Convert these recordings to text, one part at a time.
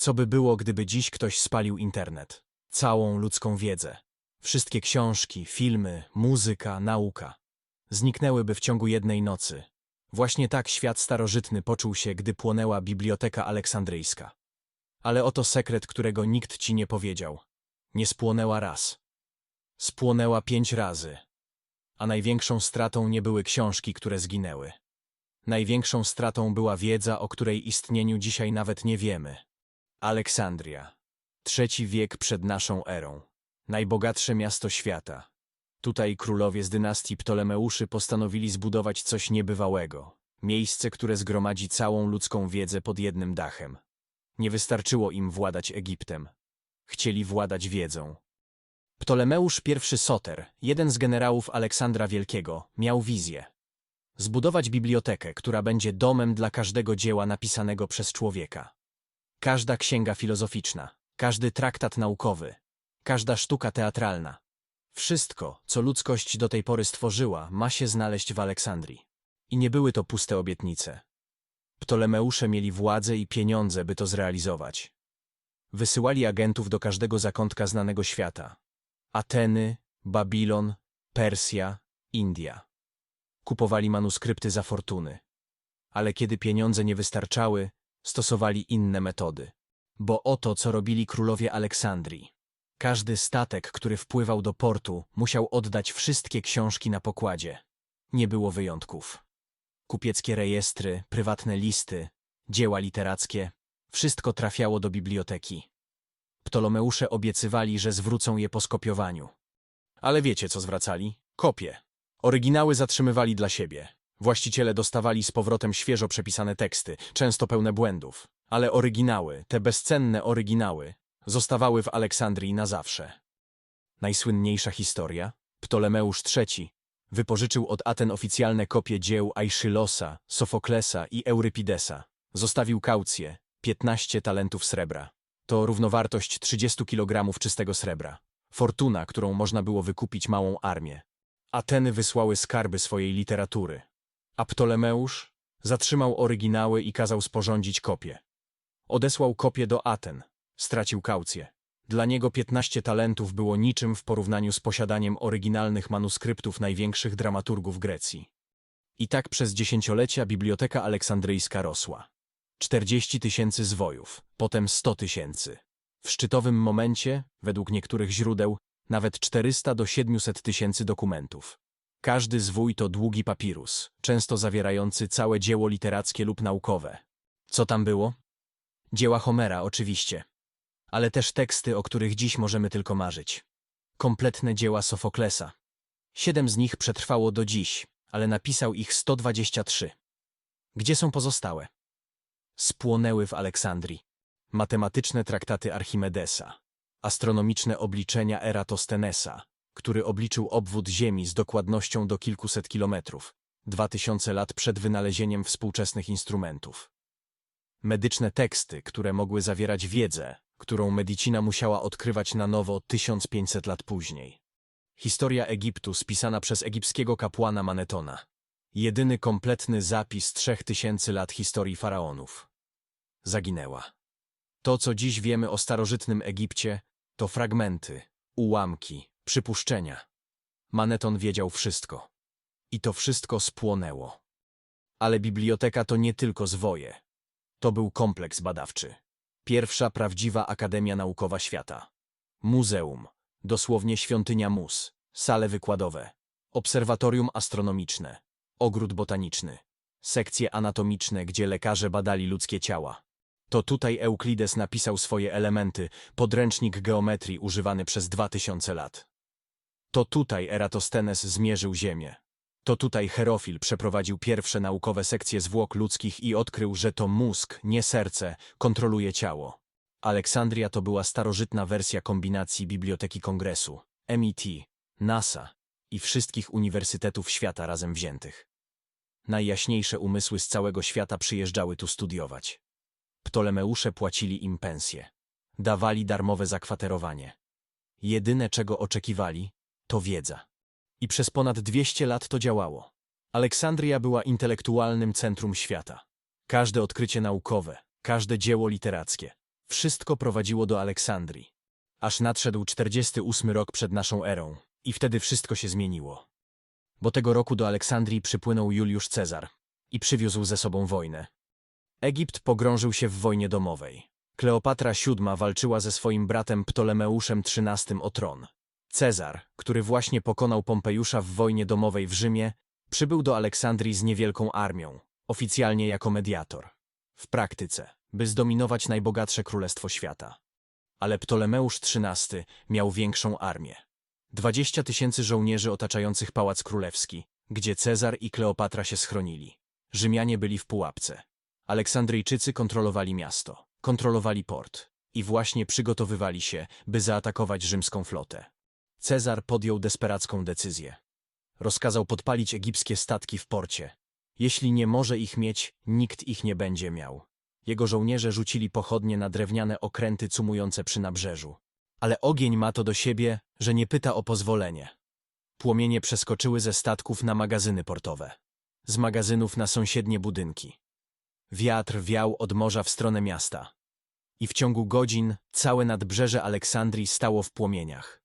Co by było, gdyby dziś ktoś spalił internet? Całą ludzką wiedzę. Wszystkie książki, filmy, muzyka, nauka. Zniknęłyby w ciągu jednej nocy. Właśnie tak świat starożytny poczuł się, gdy płonęła Biblioteka Aleksandryjska. Ale oto sekret, którego nikt ci nie powiedział. Nie spłonęła raz. Spłonęła pięć razy. A największą stratą nie były książki, które zginęły. Największą stratą była wiedza, o której istnieniu dzisiaj nawet nie wiemy. Aleksandria. Trzeci wiek przed naszą erą. Najbogatsze miasto świata. Tutaj królowie z dynastii Ptolemeuszy postanowili zbudować coś niebywałego. Miejsce, które zgromadzi całą ludzką wiedzę pod jednym dachem. Nie wystarczyło im władać Egiptem. Chcieli władać wiedzą. Ptolemeusz I Soter, jeden z generałów Aleksandra Wielkiego, miał wizję. Zbudować bibliotekę, która będzie domem dla każdego dzieła napisanego przez człowieka. Każda księga filozoficzna, każdy traktat naukowy, każda sztuka teatralna. Wszystko, co ludzkość do tej pory stworzyła, ma się znaleźć w Aleksandrii. I nie były to puste obietnice. Ptolemeusze mieli władzę i pieniądze, by to zrealizować. Wysyłali agentów do każdego zakątka znanego świata. Ateny, Babilon, Persja, India. Kupowali manuskrypty za fortuny. Ale kiedy pieniądze nie wystarczały, stosowali inne metody. Bo oto, co robili królowie Aleksandrii. Każdy statek, który wpływał do portu, musiał oddać wszystkie książki na pokładzie. Nie było wyjątków. Kupieckie rejestry, prywatne listy, dzieła literackie, wszystko trafiało do biblioteki. Ptolomeusze obiecywali, że zwrócą je po skopiowaniu. Ale wiecie, co zwracali? Kopie. Oryginały zatrzymywali dla siebie. Właściciele dostawali z powrotem świeżo przepisane teksty, często pełne błędów. Ale oryginały, te bezcenne oryginały, zostawały w Aleksandrii na zawsze. Najsłynniejsza historia? Ptolemeusz III wypożyczył od Aten oficjalne kopie dzieł Aeschylosa, Sofoklesa i Eurypidesa. Zostawił kaucję, 15 talentów srebra. To równowartość 30 kg czystego srebra. Fortuna, którą można było wykupić małą armię. Ateny wysłały skarby swojej literatury. A Ptolemeusz zatrzymał oryginały i kazał sporządzić kopie. Odesłał kopie do Aten. Stracił kaucję. Dla niego 15 talentów było niczym w porównaniu z posiadaniem oryginalnych manuskryptów największych dramaturgów Grecji. I tak przez dziesięciolecia Biblioteka Aleksandryjska rosła. 40 tysięcy zwojów, potem 100 tysięcy. W szczytowym momencie, według niektórych źródeł, nawet 400 do 700 tysięcy dokumentów. Każdy zwój to długi papirus, często zawierający całe dzieło literackie lub naukowe. Co tam było? Dzieła Homera, oczywiście. Ale też teksty, o których dziś możemy tylko marzyć. Kompletne dzieła Sofoklesa. Siedem z nich przetrwało do dziś, ale napisał ich 123. Gdzie są pozostałe? Spłonęły w Aleksandrii. Matematyczne traktaty Archimedesa, astronomiczne obliczenia Eratosthenesa, który obliczył obwód Ziemi z dokładnością do kilkuset kilometrów, dwa tysiące lat przed wynalezieniem współczesnych instrumentów. Medyczne teksty, które mogły zawierać wiedzę, którą medicina musiała odkrywać na nowo 1500 lat później. Historia Egiptu spisana przez egipskiego kapłana Manetona. Jedyny kompletny zapis trzech tysięcy lat historii faraonów. Zaginęła. To, co dziś wiemy o starożytnym Egipcie, to fragmenty, ułamki, przypuszczenia. Maneton wiedział wszystko. I to wszystko spłonęło. Ale biblioteka to nie tylko zwoje. To był kompleks badawczy. Pierwsza prawdziwa Akademia Naukowa Świata. Muzeum, dosłownie świątynia mus, sale wykładowe, obserwatorium astronomiczne, ogród botaniczny, sekcje anatomiczne, gdzie lekarze badali ludzkie ciała. To tutaj Euklides napisał swoje elementy, podręcznik geometrii używany przez dwa tysiące lat. To tutaj Eratosthenes zmierzył Ziemię. To tutaj Herofil przeprowadził pierwsze naukowe sekcje zwłok ludzkich i odkrył, że to mózg, nie serce, kontroluje ciało. Aleksandria to była starożytna wersja kombinacji Biblioteki Kongresu, MIT, NASA i wszystkich uniwersytetów świata razem wziętych. Najjaśniejsze umysły z całego świata przyjeżdżały tu studiować. Ptolemeusze płacili im pensje. Dawali darmowe zakwaterowanie. Jedyne, czego oczekiwali, to wiedza. I przez ponad 200 lat to działało. Aleksandria była intelektualnym centrum świata. Każde odkrycie naukowe, każde dzieło literackie, Wszystko prowadziło do Aleksandrii. Aż nadszedł 48 rok przed naszą erą i wtedy wszystko się zmieniło. Bo tego roku do Aleksandrii przypłynął Juliusz Cezar i przywiózł ze sobą wojnę. Egipt pogrążył się w wojnie domowej. Kleopatra VII walczyła ze swoim bratem Ptolemeuszem XIII o tron. Cezar, który właśnie pokonał Pompejusza w wojnie domowej w Rzymie, przybył do Aleksandrii z niewielką armią, oficjalnie jako mediator. W praktyce, by zdominować najbogatsze królestwo świata. Ale Ptolemeusz XIII miał większą armię. 20 tysięcy żołnierzy otaczających Pałac Królewski, gdzie Cezar i Kleopatra się schronili. Rzymianie byli w pułapce. Aleksandryjczycy kontrolowali miasto, kontrolowali port i właśnie przygotowywali się, by zaatakować rzymską flotę. Cezar podjął desperacką decyzję. Rozkazał podpalić egipskie statki w porcie. Jeśli nie może ich mieć, nikt ich nie będzie miał. Jego żołnierze rzucili pochodnie na drewniane okręty cumujące przy nabrzeżu. Ale ogień ma to do siebie, że nie pyta o pozwolenie. Płomienie przeskoczyły ze statków na magazyny portowe. Z magazynów na sąsiednie budynki. Wiatr wiał od morza w stronę miasta. I w ciągu godzin całe nadbrzeże Aleksandrii stało w płomieniach.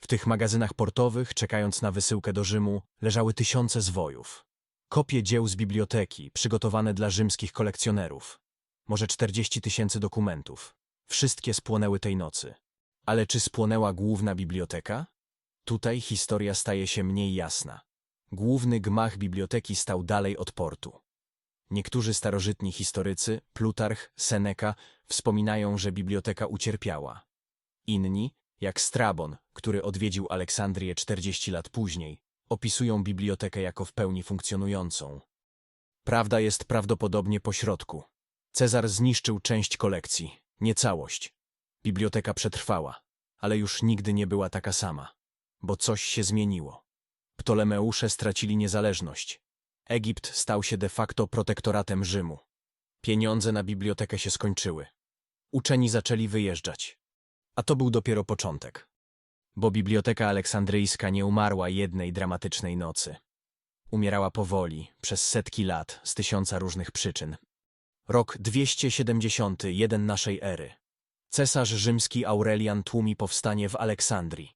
W tych magazynach portowych, czekając na wysyłkę do Rzymu, leżały tysiące zwojów. Kopie dzieł z biblioteki, przygotowane dla rzymskich kolekcjonerów. Może 40 tysięcy dokumentów. Wszystkie spłonęły tej nocy. Ale czy spłonęła główna biblioteka? Tutaj historia staje się mniej jasna. Główny gmach biblioteki stał dalej od portu. Niektórzy starożytni historycy, Plutarch, Seneca, wspominają, że biblioteka ucierpiała. Inni, jak Strabon, który odwiedził Aleksandrię 40 lat później, opisują bibliotekę jako w pełni funkcjonującą. Prawda jest prawdopodobnie po środku. Cezar zniszczył część kolekcji, nie całość. Biblioteka przetrwała, ale już nigdy nie była taka sama, bo coś się zmieniło. Ptolemeusze stracili niezależność. Egipt stał się de facto protektoratem Rzymu. Pieniądze na bibliotekę się skończyły. Uczeni zaczęli wyjeżdżać. A to był dopiero początek. Bo Biblioteka Aleksandryjska nie umarła jednej dramatycznej nocy. Umierała powoli, przez setki lat, z tysiąca różnych przyczyn. Rok 271 naszej ery. Cesarz rzymski Aurelian tłumi powstanie w Aleksandrii.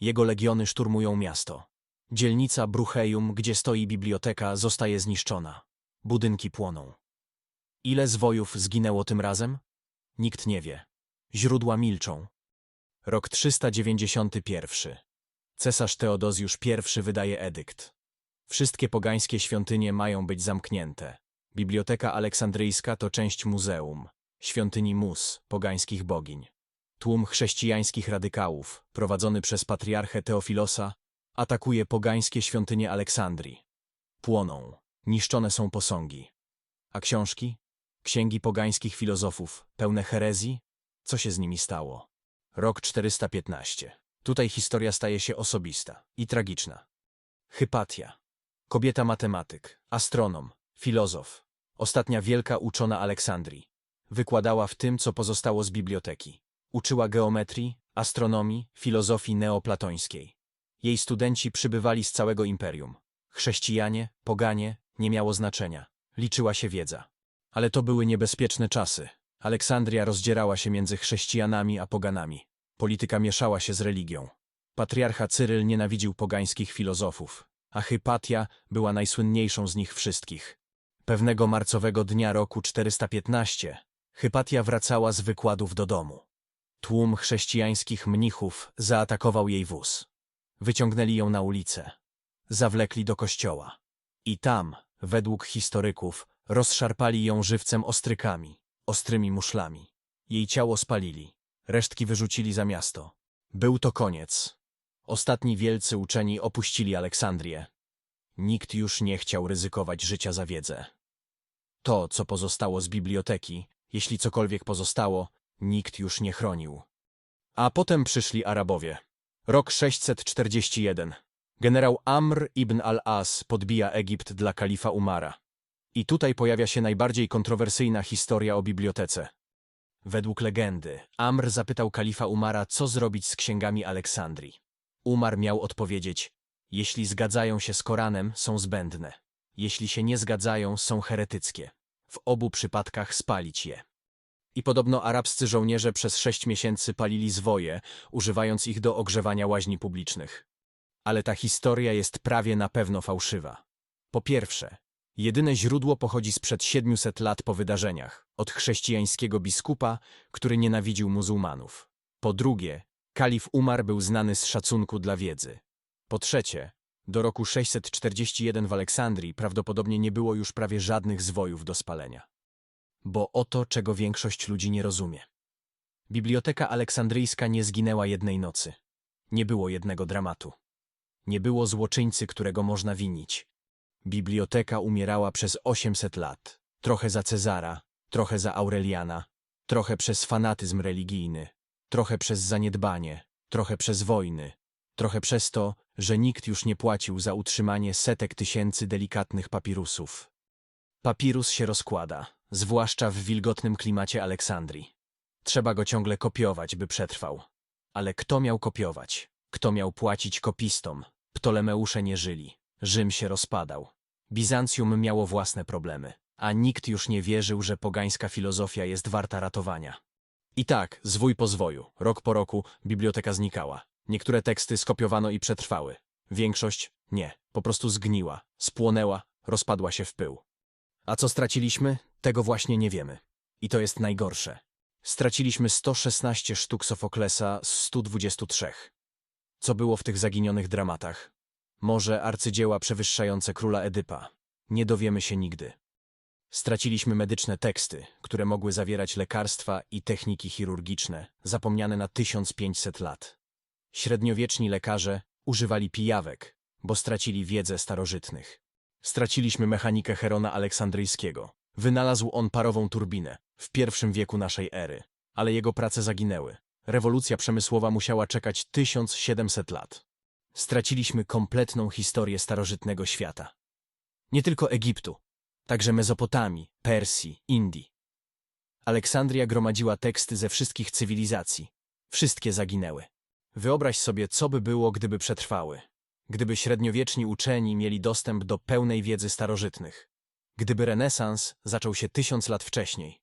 Jego legiony szturmują miasto. Dzielnica Brucheium, gdzie stoi biblioteka, zostaje zniszczona. Budynki płoną. Ile zwojów zginęło tym razem? Nikt nie wie. Źródła milczą. Rok 391. Cesarz Teodozjusz I wydaje edykt. Wszystkie pogańskie świątynie mają być zamknięte. Biblioteka Aleksandryjska to część muzeum, świątyni Mus, pogańskich bogiń. Tłum chrześcijańskich radykałów, prowadzony przez patriarchę Teofilosa, atakuje pogańskie świątynie Aleksandrii. Płoną, niszczone są posągi. A książki? Księgi pogańskich filozofów, pełne herezji? Co się z nimi stało? Rok 415. Tutaj historia staje się osobista i tragiczna. Hypatia. Kobieta matematyk, astronom, filozof. Ostatnia wielka uczona Aleksandrii. Wykładała w tym, co pozostało z biblioteki. Uczyła geometrii, astronomii, filozofii neoplatońskiej. Jej studenci przybywali z całego imperium. Chrześcijanie, poganie, nie miało znaczenia. Liczyła się wiedza. Ale to były niebezpieczne czasy. Aleksandria rozdzierała się między chrześcijanami a poganami. Polityka mieszała się z religią. Patriarcha Cyryl nienawidził pogańskich filozofów, a Hypatia była najsłynniejszą z nich wszystkich. Pewnego marcowego dnia roku 415 Hypatia wracała z wykładów do domu. Tłum chrześcijańskich mnichów zaatakował jej wóz. Wyciągnęli ją na ulicę. Zawlekli do kościoła. I tam, według historyków, rozszarpali ją żywcem ostrykami, ostrymi muszlami. Jej ciało spalili, resztki wyrzucili za miasto. Był to koniec. Ostatni wielcy uczeni opuścili Aleksandrię. Nikt już nie chciał ryzykować życia za wiedzę. To, co pozostało z biblioteki, jeśli cokolwiek pozostało, nikt już nie chronił. A potem przyszli Arabowie. Rok 641. Generał Amr ibn al-As podbija Egipt dla kalifa Umara. I tutaj pojawia się najbardziej kontrowersyjna historia o bibliotece. Według legendy, Amr zapytał kalifa Umara, co zrobić z księgami Aleksandrii. Umar miał odpowiedzieć, jeśli zgadzają się z Koranem, są zbędne. Jeśli się nie zgadzają, są heretyckie. W obu przypadkach spalić je. I podobno arabscy żołnierze przez sześć miesięcy palili zwoje, używając ich do ogrzewania łaźni publicznych. Ale ta historia jest prawie na pewno fałszywa. Po pierwsze, jedyne źródło pochodzi sprzed 700 lat po wydarzeniach, od chrześcijańskiego biskupa, który nienawidził muzułmanów. Po drugie, kalif Umar był znany z szacunku dla wiedzy. Po trzecie, do roku 641 w Aleksandrii prawdopodobnie nie było już prawie żadnych zwojów do spalenia. Bo oto, czego większość ludzi nie rozumie. Biblioteka aleksandryjska nie zginęła jednej nocy. Nie było jednego dramatu. Nie było złoczyńcy, którego można winić. Biblioteka umierała przez 800 lat. Trochę za Cezara, trochę za Aureliana, trochę przez fanatyzm religijny, trochę przez zaniedbanie, trochę przez wojny, trochę przez to, że nikt już nie płacił za utrzymanie setek tysięcy delikatnych papirusów. Papirus się rozkłada, zwłaszcza w wilgotnym klimacie Aleksandrii. Trzeba go ciągle kopiować, by przetrwał. Ale kto miał kopiować? Kto miał płacić kopistom? Ptolemeusze nie żyli. Rzym się rozpadał. Bizancjum miało własne problemy, a nikt już nie wierzył, że pogańska filozofia jest warta ratowania. I tak, zwój po zwoju, rok po roku, biblioteka znikała. Niektóre teksty skopiowano i przetrwały. Większość nie, po prostu zgniła, spłonęła, rozpadła się w pył. A co straciliśmy? Tego właśnie nie wiemy. I to jest najgorsze. Straciliśmy 116 sztuk Sofoklesa z 123. Co było w tych zaginionych dramatach? Może arcydzieła przewyższające króla Edypa. Nie dowiemy się nigdy. Straciliśmy medyczne teksty, które mogły zawierać lekarstwa i techniki chirurgiczne, zapomniane na 1500 lat. Średniowieczni lekarze używali pijawek, bo stracili wiedzę starożytnych. Straciliśmy mechanikę Herona Aleksandryjskiego. Wynalazł on parową turbinę w pierwszym wieku naszej ery, ale jego prace zaginęły. Rewolucja przemysłowa musiała czekać 1700 lat. Straciliśmy kompletną historię starożytnego świata. Nie tylko Egiptu, także Mezopotamii, Persji, Indii. Aleksandria gromadziła teksty ze wszystkich cywilizacji. Wszystkie zaginęły. Wyobraź sobie, co by było, gdyby przetrwały. Gdyby średniowieczni uczeni mieli dostęp do pełnej wiedzy starożytnych. Gdyby renesans zaczął się tysiąc lat wcześniej.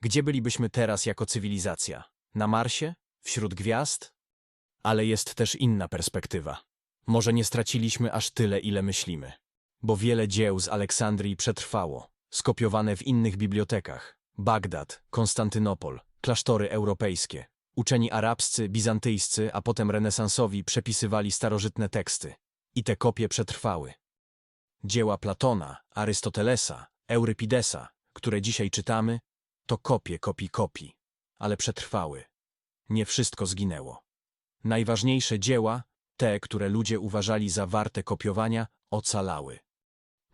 Gdzie bylibyśmy teraz jako cywilizacja? Na Marsie? Wśród gwiazd? Ale jest też inna perspektywa. Może nie straciliśmy aż tyle, ile myślimy. Bo wiele dzieł z Aleksandrii przetrwało, skopiowane w innych bibliotekach. Bagdad, Konstantynopol, klasztory europejskie. Uczeni arabscy, bizantyjscy, a potem renesansowi przepisywali starożytne teksty. I te kopie przetrwały. Dzieła Platona, Arystotelesa, Eurypidesa, które dzisiaj czytamy, to kopie kopii kopii, ale przetrwały. Nie wszystko zginęło. Najważniejsze dzieła, te, które ludzie uważali za warte kopiowania, ocalały.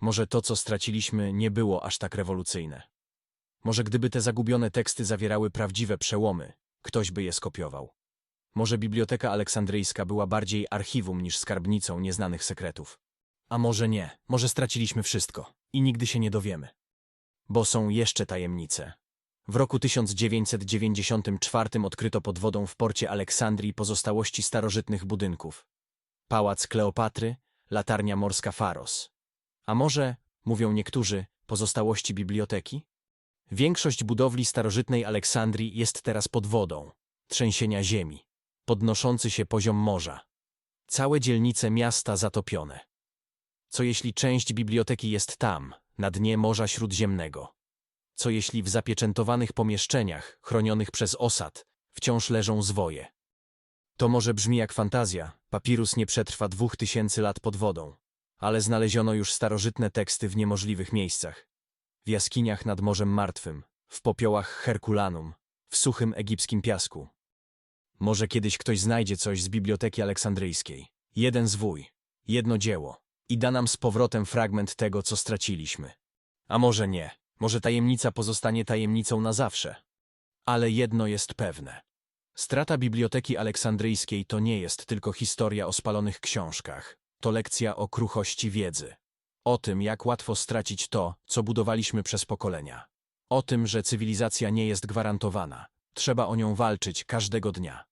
Może to, co straciliśmy, nie było aż tak rewolucyjne. Może gdyby te zagubione teksty zawierały prawdziwe przełomy, ktoś by je skopiował. Może Biblioteka Aleksandryjska była bardziej archiwum niż skarbnicą nieznanych sekretów. A może nie, może straciliśmy wszystko i nigdy się nie dowiemy. Bo są jeszcze tajemnice. W roku 1994 odkryto pod wodą w porcie Aleksandrii pozostałości starożytnych budynków. Pałac Kleopatry, latarnia morska Faros. A może, mówią niektórzy, pozostałości biblioteki? Większość budowli starożytnej Aleksandrii jest teraz pod wodą, trzęsienia ziemi, podnoszący się poziom morza. Całe dzielnice miasta zatopione. Co jeśli część biblioteki jest tam, na dnie Morza Śródziemnego? Co jeśli w zapieczętowanych pomieszczeniach, chronionych przez osad, wciąż leżą zwoje? To może brzmi jak fantazja, papirus nie przetrwa dwóch tysięcy lat pod wodą, ale znaleziono już starożytne teksty w niemożliwych miejscach. W jaskiniach nad Morzem Martwym, w popiołach Herkulanum, w suchym egipskim piasku. Może kiedyś ktoś znajdzie coś z Biblioteki Aleksandryjskiej. Jeden zwój, jedno dzieło i da nam z powrotem fragment tego, co straciliśmy. A może nie, może tajemnica pozostanie tajemnicą na zawsze. Ale jedno jest pewne. Strata Biblioteki Aleksandryjskiej to nie jest tylko historia o spalonych książkach. To lekcja o kruchości wiedzy. O tym, jak łatwo stracić to, co budowaliśmy przez pokolenia. O tym, że cywilizacja nie jest gwarantowana. Trzeba o nią walczyć każdego dnia.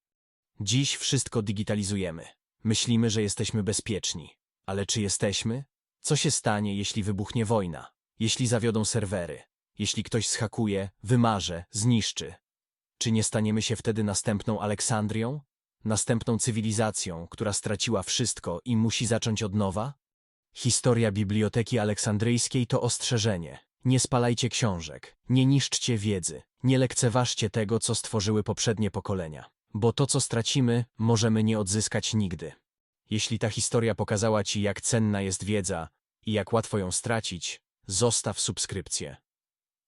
Dziś wszystko digitalizujemy. Myślimy, że jesteśmy bezpieczni. Ale czy jesteśmy? Co się stanie, jeśli wybuchnie wojna? Jeśli zawiodą serwery? Jeśli ktoś schakuje, wymarze, zniszczy? Czy nie staniemy się wtedy następną Aleksandrią? Następną cywilizacją, która straciła wszystko i musi zacząć od nowa? Historia Biblioteki Aleksandryjskiej to ostrzeżenie. Nie spalajcie książek, nie niszczcie wiedzy, nie lekceważcie tego, co stworzyły poprzednie pokolenia, bo to, co stracimy, możemy nie odzyskać nigdy. Jeśli ta historia pokazała Ci, jak cenna jest wiedza i jak łatwo ją stracić, zostaw subskrypcję.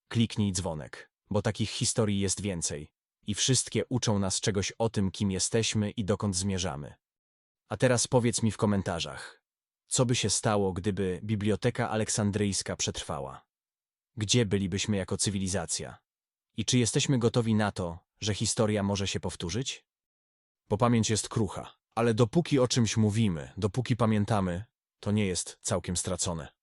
Kliknij dzwonek, bo takich historii jest więcej i wszystkie uczą nas czegoś o tym, kim jesteśmy i dokąd zmierzamy. A teraz powiedz mi w komentarzach, co by się stało, gdyby Biblioteka Aleksandryjska przetrwała? Gdzie bylibyśmy jako cywilizacja? I czy jesteśmy gotowi na to, że historia może się powtórzyć? Bo pamięć jest krucha, ale dopóki o czymś mówimy, dopóki pamiętamy, to nie jest całkiem stracone.